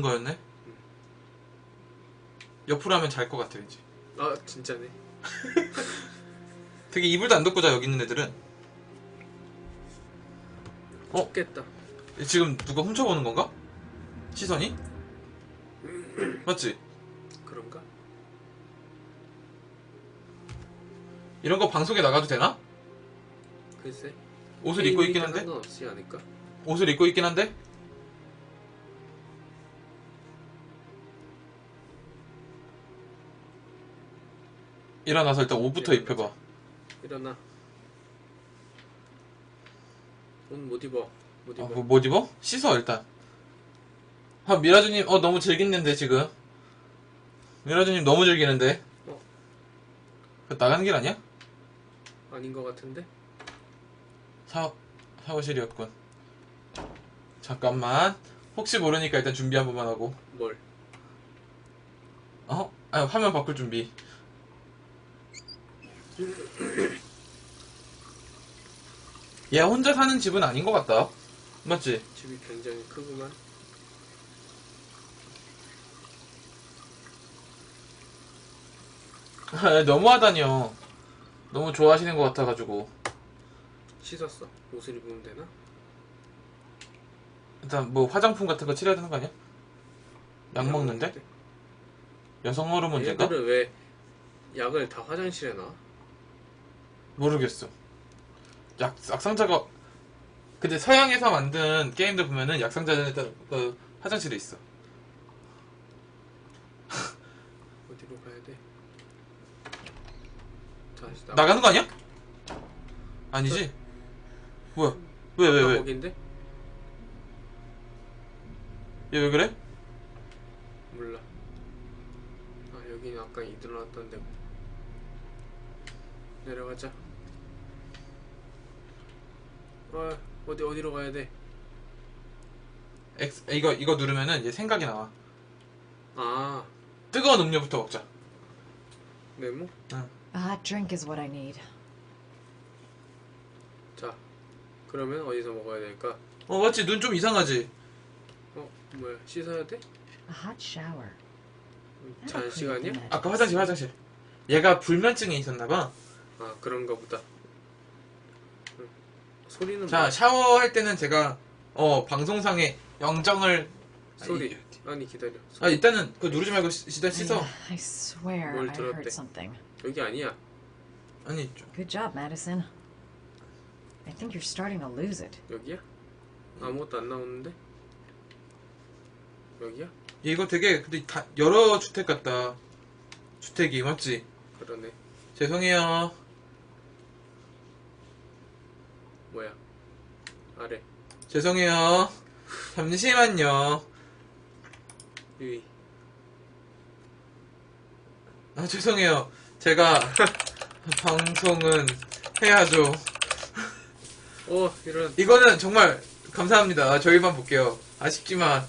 없는 거였네? 옆으로 하면 잘 것 같아 왠지 아 진짜네. 되게 이불도 안 덮고 자 여기 있는 애들은 어? 죽겠다. 지금 누가 훔쳐보는 건가? 시선이? 맞지? 그런가? 이런 거 방송에 나가도 되나? 글쎄. 옷을 입고 있긴 한데? 상관없지 않을까? 옷을 입고 있긴 한데? 일어나서 일단 옷부터 입혀봐 일어나. 옷 못 입어. 못 입어. 아, 뭐, 뭐 입어? 씻어 일단 아 미라주님 어 너무 즐기는데 지금 미라주님 너무 즐기는데 어. 그거 나가는 길 아니야? 아닌 것 같은데? 샤워, 샤워실이었군 잠깐만 혹시 모르니까 일단 준비 한 번만 하고 뭘? 어? 아 화면 바꿀 준비 얘 혼자 사는 집은 아닌 것 같다 맞지? 집이 굉장히 크구만. 아, 너무하다니요 너무 좋아하시는 것 같아가지고 씻었어. 옷을 입으면 되나? 일단 뭐 화장품 같은 거 칠해야 되는 거 아니야? 약 먹는데? 여성 호르몬제인가? 얘들은 왜 약을 다 화장실에 놔? 모르겠어. 약, 약상자가, 근데 서양에서 만든 게임들 보면은 약상자는 일단 그 화장실에 있어. 어디로 가야 돼? 다시 나. 나가는 거 아니야? 아니지? 뭐야? 왜, 왜, 왜? 거긴데? 얘 왜 그래? 몰라. 아 여기는 아까 일어났던 데고. 내려가자. 아 어디 어디로 가야 돼? X, 이거, 이거 누르면은 얘 생각이 나와. 아 뜨거운 음료부터 먹자. 메모? A hot drink is what I need. 자 그러면 어디서 먹어야 될까? 어, 맞지? 눈 좀 이상하지? 어 뭐야 씻어야 돼? A hot shower. 잔 create 시간이야? 아까 화장실, 화장실. 얘가 불면증이 있었나 봐. 아 그런가 보다. 응. 소리는 자, 뭐야? 샤워할 때는 제가, 어, 방송상에 영정을. 소리. 아, 이- 아니 기다려. 아, 일단은, 그거 누르지 말고 시- 일단 씻어. I, I swear 뭘 I 들었대? heard something. 여기 아니야. 아니, 좀. Good job, Madison. I think you're starting to lose it. 여기야? 아무것도 안 나오는데? 여기야? 얘 이거 되게 근데 다 여러 주택 같다. 주택이 맞지? 그러네. 죄송해요. 뭐야? 아래. 죄송해요. 잠시만요. 위. 아 죄송해요. 제가 방송은 해야죠. 어 이런. 이거는 정말 감사합니다. 저희만 볼게요. 아쉽지만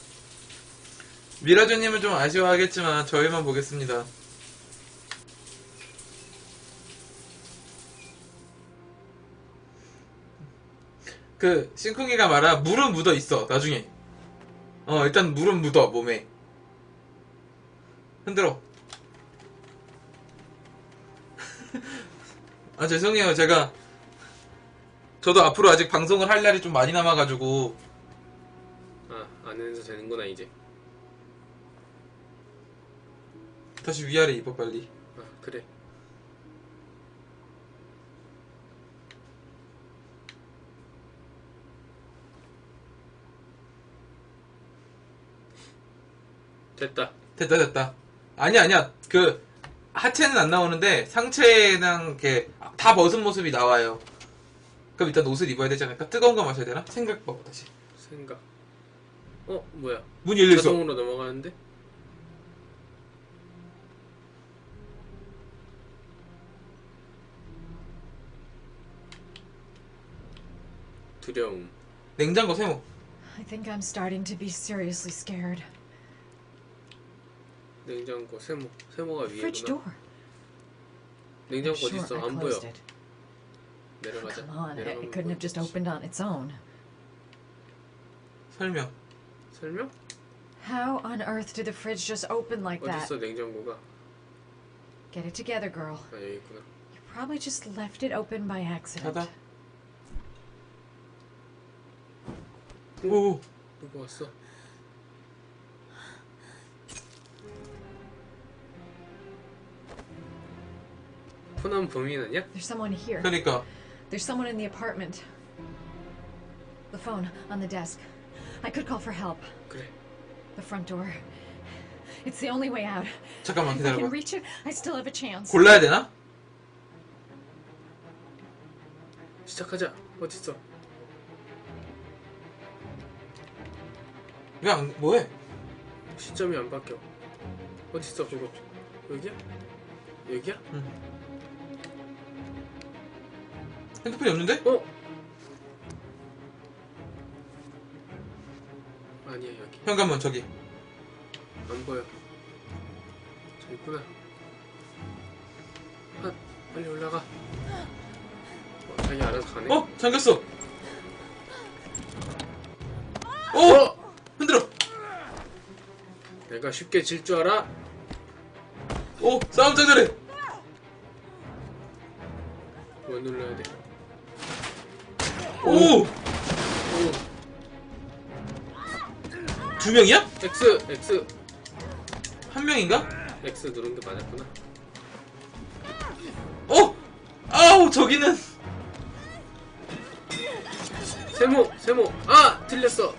미라조님은 좀 아쉬워하겠지만 저희만 보겠습니다. 그 싱쿵이가 말한 물은 묻어 있어 나중에. 어 일단 물은 묻어 몸에. 흔들어. 아 죄송해요 제가 저도 앞으로 아직 방송을 할 날이 좀 많이 남아가지고 아 안에서 되는구나 이제. 다시 위아래 입어 빨리 아 그래. 됐다. 됐다 됐다 아니야 아니야 그 하체는 안 나오는데 상체랑 이렇게 다 벗은 모습이 나와요 그럼 일단 옷을 입어야 되지 않을까? 뜨거운 거 마셔야 되나? 생각 봐봐 다시 생각. 어 뭐야? 문 열려 있어 자동으로 넘어가는데? 두려움. 냉장고 세모 I think I'm starting to be seriously scared. 냉장고 세모. 세모가 Fridge 위에구나. door. 냉장고 sure 어디 있어? I 안 보여. closed it. 내려가자. Come on, it, 내려가면 it couldn't have just 보이겠지. opened on its own. 설명 설명? How on earth did the fridge just open like that? 어딨어 냉장고가? Get it together, girl. 아 여기 있구나. You probably just left it open by accident. 닫아. 오, 누구 왔어? 코난 범인 아니야? There's someone here. 그러니까 There's someone in the apartment. The phone on the desk. I could call for help. 그래. The front door. It's the only way out. 잠깐만 If I can 기다려봐. reach it, I still have a chance. 골라야 되나? 시작하자. 어딨어? 왜 안 뭐해? 시점이 안 바뀌어. 어딨어 그거? 여기야? 여기야? 핸드폰이 없는데? 어? 아니야 여기. 현관문 저기. 안 보여. 저 있구나. 아, 빨리 올라가. 어, 자기 알아서 가네. 어 잠겼어. 오 어! 흔들어. 내가 쉽게 질 줄 알아? 오 싸움 짜잘해. 뭐 눌러야 돼? 오두 오! 명이야? X! X! 한 명인가? X 누른 게 맞았구나. 어 아우 저기는 세모! 세모! 아! 틀렸어!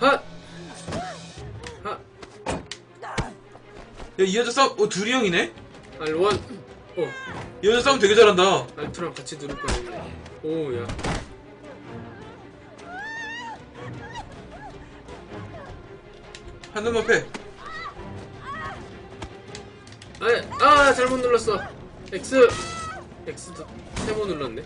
핫! 핫! 야이 여자 싸움 어 둘이 형이네. R1! 어, 이 여자 싸움 되게 잘한다. R2랑 같이 누를 뻔했네. 오, 야. 한 놈만 패. 아, 아, 잘못 눌렀어. X! X도 세모 눌렀네.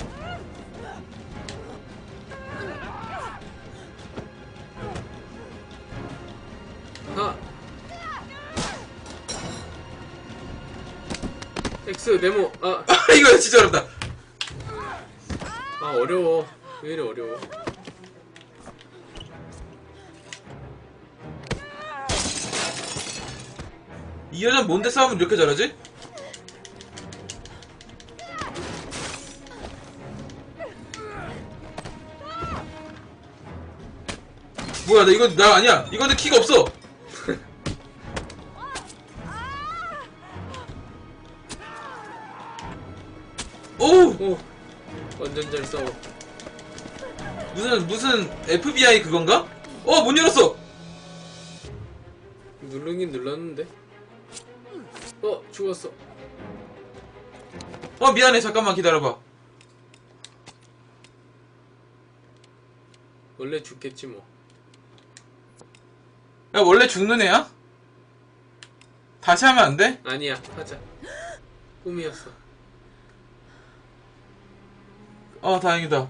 X, 네모. 아, 아 이거 진짜 어렵다. 아, 어려워. 왜 이래 어려워. 이 여자 뭔데 싸움을 이렇게 잘하지? 뭐야 나 이거 나 아니야 이거는 키가 없어 오 오! 완전 잘 싸워. 무슨 무슨 FBI 그건가? 어 문 열었어 누르긴 눌렀는데. 어, 죽었어. 어 미안해 잠깐만 기다려봐 원래 죽겠지 뭐. 야 원래 죽는 애야? 다시 하면 안 돼? 아니야, 하자. 꿈이었어. 어 다행이다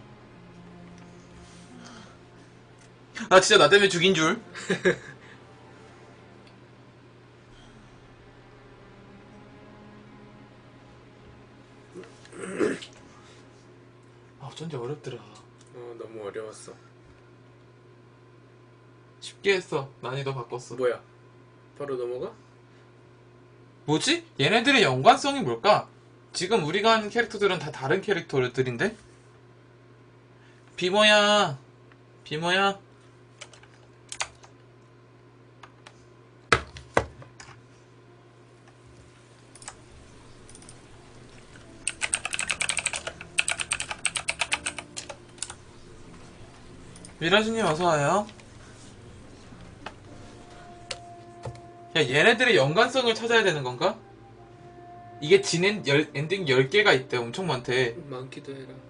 나 진짜 나 때문에 죽인 줄 아, 어쩐지 어렵더라 어, 너무 어려웠어. 쉽게 했어 난이도 바꿨어 뭐야? 바로 넘어가? 뭐지? 얘네들의 연관성이 뭘까? 지금 우리가 하는 캐릭터들은 다 다른 캐릭터들인데? 비모야 비모야 미라주님 어서와요 야 얘네들의 연관성을 찾아야 되는 건가? 이게 진엔 열, 엔딩 10개가 있대 엄청 많대 많기도 해라.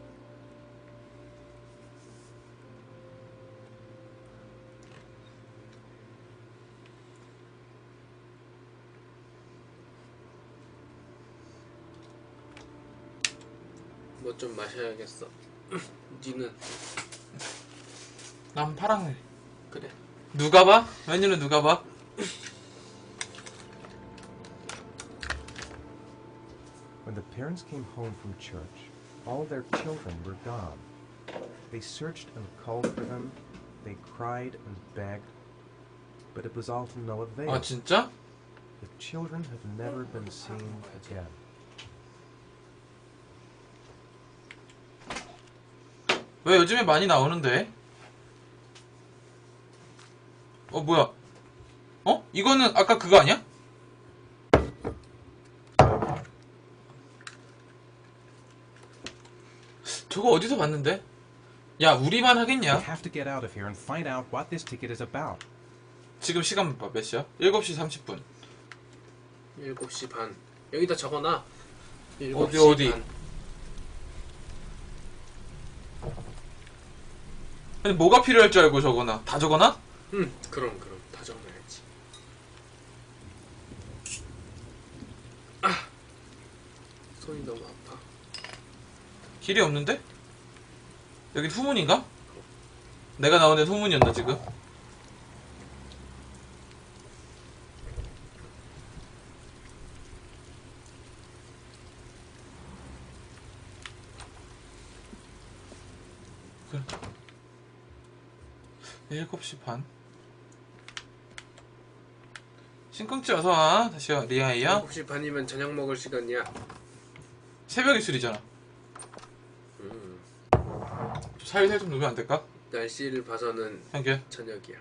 뭐 좀 마셔야겠어. 니는 난 파랑을 그래 누가 봐? 메뉴는 누가 봐? When the parents came home from church, all their children were gone. They searched and called for them. They cried and begged. But it was all to no avail. 아 진짜? The children have never been seen again. 왜 요즘에 많이 나오는데? 어 뭐야? 어? 이거는 아까 그거 아니야? 저거 어디서 봤는데? 야 우리만 하겠냐? 지금 시간 봐, 몇 시야? 7시 30분 7시 반. 여기다 적어놔. 7시 어디, 어디? 반. 아니 뭐가 필요할 줄 알고 적어놔 다 적어놔? 응, 그럼 그럼 다 적어놔야지. 아, 손이 너무 아파. 길이 없는데? 여긴 후문인가? 내가 나온 데는 후문이었나 지금? 그래. 7시 반. 신궁찌 어서와. 다시 와. 리아이야 7시 반이면 저녁 먹을 시간이야. 새벽에 술이잖아. 음, 살살 좀 놓으면 안 될까? 날씨를 봐서는 형규 저녁이야.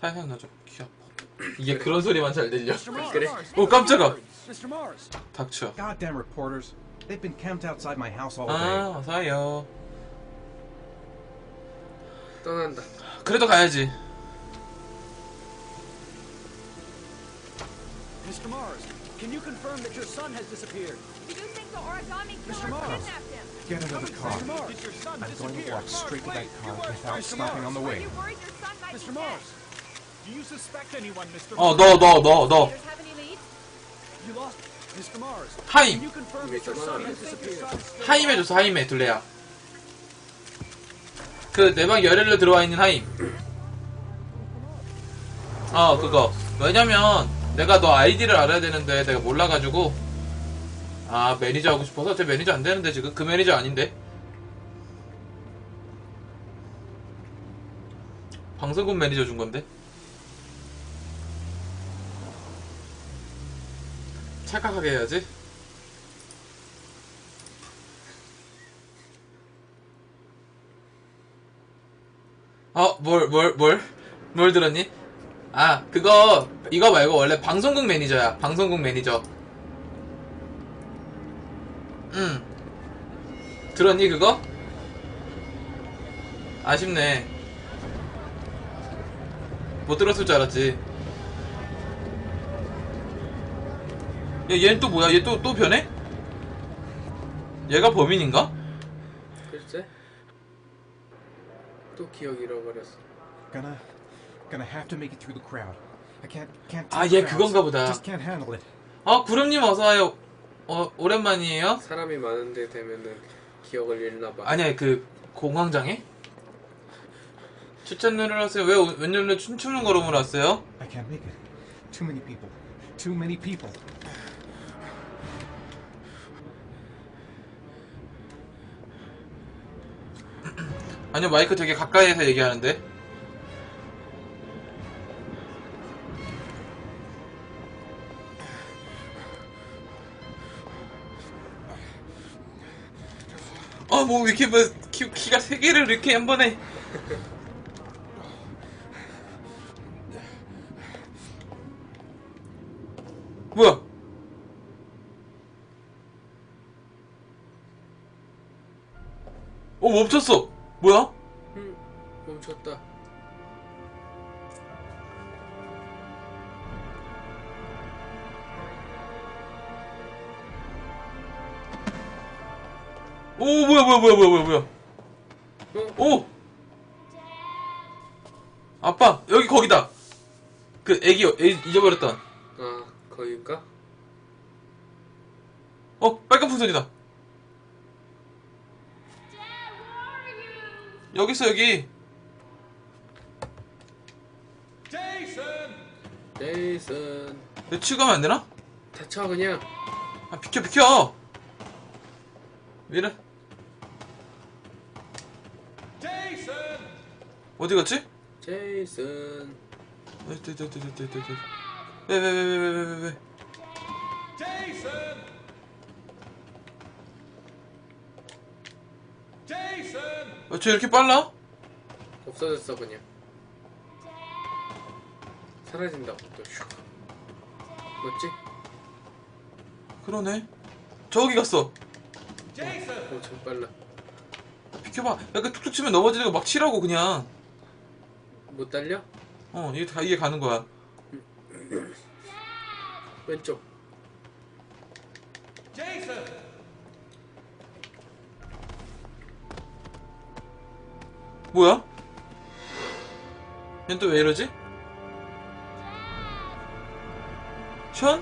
살살 놔줘 귀 아파 이게 그런 소리만 잘 들려. 그래? 오 깜짝아. 닥쳐. Goddamn reporters. They've been camped outside my house all day. 아 어서와요. 떠난다. 그래도 가야지 Mr. Mars, can you confirm that your son has disappeared? Do you think the origami Mr. killer Mars. kidnapped him? Get into the car. Mr. Mars, did your son I'm going to disappear? walk straight to that car without Mr. stopping on the Are way. you worried your son might Mr. be dead? Mars, do you suspect anyone, Mr. 어 Mars? 너너너너 Investigators have any leads? You lost Mr. Mars. 하임 Can you confirm that your son has disappeared? 하임해 줬어 하임해 둘레야 그 내방 열혈로 들어와 있는 하임. 어 그거. 왜냐면 내가 너 아이디를 알아야 되는데 내가 몰라가지고. 아 매니저 하고 싶어서? 제 매니저 안 되는데 지금? 그 매니저 아닌데? 방송국 매니저 준 건데? 착각하게 해야지 어, 뭘, 뭘, 뭘? 뭘 들었니? 아, 그거, 이거 말고 원래 방송국 매니저야. 방송국 매니저. 응. 들었니, 그거? 아쉽네. 못 들었을 줄 알았지. 야, 얘는 또 뭐야? 얘 또, 또 변해? 얘가 범인인가? 글쎄? 또 기억 잃어버렸어. Gonna, gonna have to make it through the crowd. I can't, can't. 아, 얘. 그건가 보다. Just can't handle it. 어, 구름님 어서 와요. 어, 오랜만이에요? 사람이 많은데 되면은 기억을 잃나 봐. 아니야 그 공황장애? 추천 누르셨어요. 왜 오- 웬일로 춤추는 걸음으로 왔어요? I can't make it. Too many people. Too many people. 아니요 마이크 되게 가까이에서 얘기하는데. 아뭐 이렇게 뭐 키, 키가 세 개를 이렇게 한 번에. 뭐야? 어 멈췄어. 뭐야? 음, 멈췄다. 오 뭐야 뭐야 뭐야 뭐야 뭐야 어? 오 아빠 여기 거기다 그 애기 애, 잊어버렸던 아, 거기일까? 어 빨간 풍선이다 여기 있어 여기 제이슨. 내 치우가면 안 되나? 다쳐, 그냥. 아 비켜 비켜 왜 이래 어디 갔지? 제이슨. 왜왜왜왜왜왜 왜, 왜, 왜? 어, 쟤 이렇게 빨라? 없어졌어 그냥. 사라진다고 또 슉. 뭐지? 그러네. 저기 갔어. 엄청 빨라. 비켜봐. 약간 툭툭 치면 넘어지는 거 막 치라고 그냥. 못 달려? 어, 이게 다 이게 가는 거야. 왼쪽. 뭐야? 얜 또 왜 이러지? 션?